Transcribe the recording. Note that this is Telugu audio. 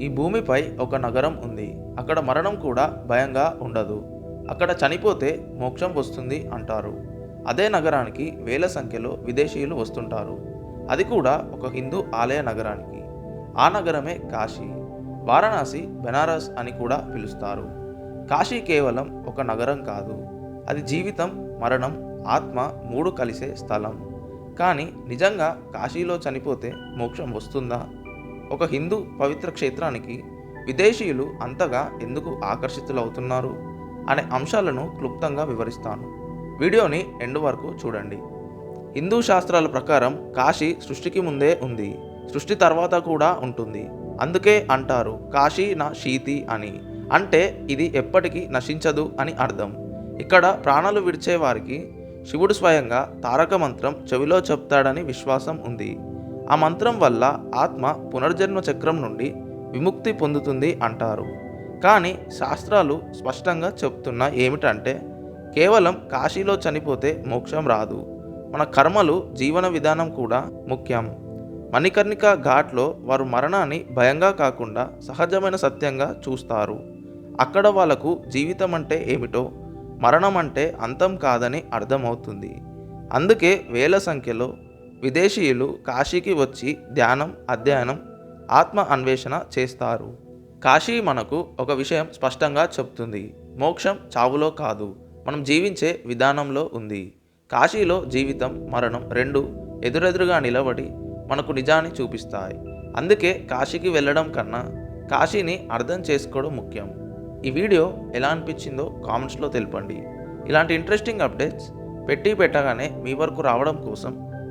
ఈ భూమిపై ఒక నగరం ఉంది. అక్కడ మరణం కూడా భయంగా ఉండదు. అక్కడ చనిపోతే మోక్షం వస్తుంది అంటారు. అదే నగరానికి వేల సంఖ్యలో విదేశీయులు వస్తుంటారు. అది కూడా ఒక హిందూ ఆలయ నగరానికి. ఆ నగరమే కాశీ. వారణాసి బెనారస్ అని కూడా పిలుస్తారు. కాశీ కేవలం ఒక నగరం కాదు. అది జీవితం మరణం ఆత్మ మూడు కలిసే స్థలం. కానీ నిజంగా కాశీలో చనిపోతే మోక్షం వస్తుందా? ఒక హిందూ పవిత్ర క్షేత్రానికి విదేశీయులు అంతగా ఎందుకు ఆకర్షితులవుతున్నారు అనే అంశాలను క్లుప్తంగా వివరిస్తాను. వీడియోని ఎండు వరకు చూడండి. హిందూ శాస్త్రాల ప్రకారం కాశీ సృష్టికి ముందే ఉంది. సృష్టి తర్వాత కూడా ఉంటుంది. అందుకే అంటారు కాశీ నా శీతి అని. అంటే ఇది ఎప్పటికీ నశించదు అని అర్థం. ఇక్కడ ప్రాణాలు విడిచే వారికి శివుడు స్వయంగా తారక మంత్రం చెవిలో చెప్తాడని విశ్వాసం ఉంది. ఆ మంత్రం వల్ల ఆత్మ పునర్జన్మ చక్రం నుండి విముక్తి పొందుతుంది అంటారు. కానీ శాస్త్రాలు స్పష్టంగా చెప్తున్న ఏమిటంటే కేవలం కాశీలో చనిపోతే మోక్షం రాదు. మన కర్మలు జీవన విధానం కూడా ముఖ్యం. మణికర్ణిక ఘాట్లో వారు మరణాన్ని భయంగా కాకుండా సహజమైన సత్యంగా చూస్తారు. అక్కడ వాళ్ళకు జీవితం అంటే ఏమిటో మరణం అంటే అంతం కాదని అర్థమవుతుంది. అందుకే వేల సంఖ్యలో విదేశీయులు కాశీకి వచ్చి ధ్యానం అధ్యయనం ఆత్మ అన్వేషణ చేస్తారు. కాశీ మనకు ఒక విషయం స్పష్టంగా చెప్తుంది. మోక్షం చావులో కాదు. మనం జీవించే విధానంలో ఉంది. కాశీలో జీవితం మరణం రెండు ఎదురెదురుగా నిలబడి మనకు నిజాన్ని చూపిస్తాయి. అందుకే కాశీకి వెళ్ళడం కన్నా కాశీని అర్థం చేసుకోవడం ముఖ్యం. ఈ వీడియో ఎలా అనిపించిందో కామెంట్స్లో తెలపండి. ఇలాంటి ఇంట్రెస్టింగ్ అప్డేట్స్ పెట్టి పెట్టగానే మీ వరకు రావడం కోసం